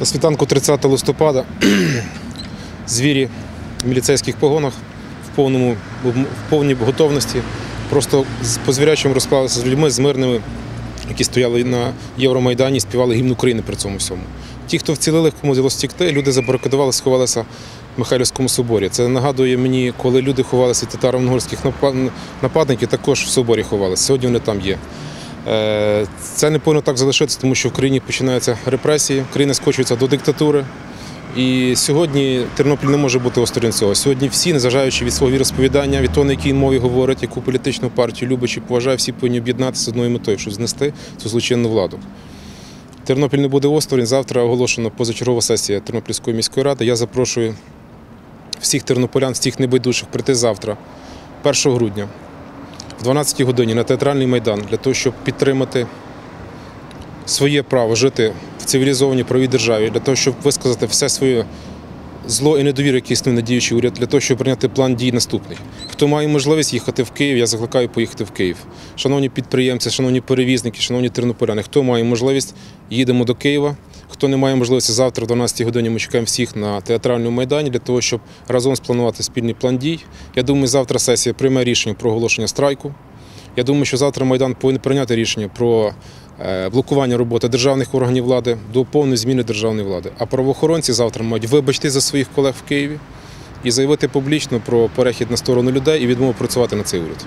На світанку 30 листопада звірі в міліцейських погонах в, повному, в повній готовності просто по звірячому розклалися з людьми, з мирними, які стояли на Євромайдані співали гімн України при цьому всьому. Ті, хто вцілили, кому вдалося втікти, люди забарикадували, сховалися в Михайлівському соборі. Це нагадує мені, коли люди ховалися від татаро-монгольських нападників, також в соборі ховалися. Сьогодні вони там є. Е, Це не повинно так залишитися, тому що в країні починаються репресії, країна скочується до диктатури. І сьогодні Тернопіль не може бути осторонь цього. Сьогодні всі, незважаючи від свого віросповідання, від того, на якій мові говорять, яку політичну партію любить чи поважає, всі повинні об'єднатися з одною метою, щоб знести цю злочинну владу. Тернопіль не буде осторонь. Завтра оголошена позачергова сесія Тернопільської міської ради. Я запрошую всіх тернополян, всіх небайдужих прийти завтра, 1 грудня, 12 годині на театральний майдан для того, щоб підтримати своє право жити в цивілізованій правій державі, для того, щоб висказати все своє зло і недовіру, які існує на діючий уряд, для того, щоб прийняти план дій наступний. Хто має можливість їхати в Київ, я закликаю поїхати в Київ. Шановні підприємці, шановні перевізники, шановні тернополяни, хто має можливість, їдемо до Києва. Хто не має можливості завтра, о 12 годині, ми чекаємо всіх на театральному майдані для того, щоб разом спланувати спільний план дій. Я думаю, завтра сесія прийме рішення про оголошення страйку. Я думаю, що завтра Майдан повинен прийняти рішення про е, блокування роботи державних органів влади до повної зміни державної влади. А правоохоронці завтра мають вибачити за своїх колег в Києві і заявити публічно про перехід на сторону людей і відмову працювати на цей уряд.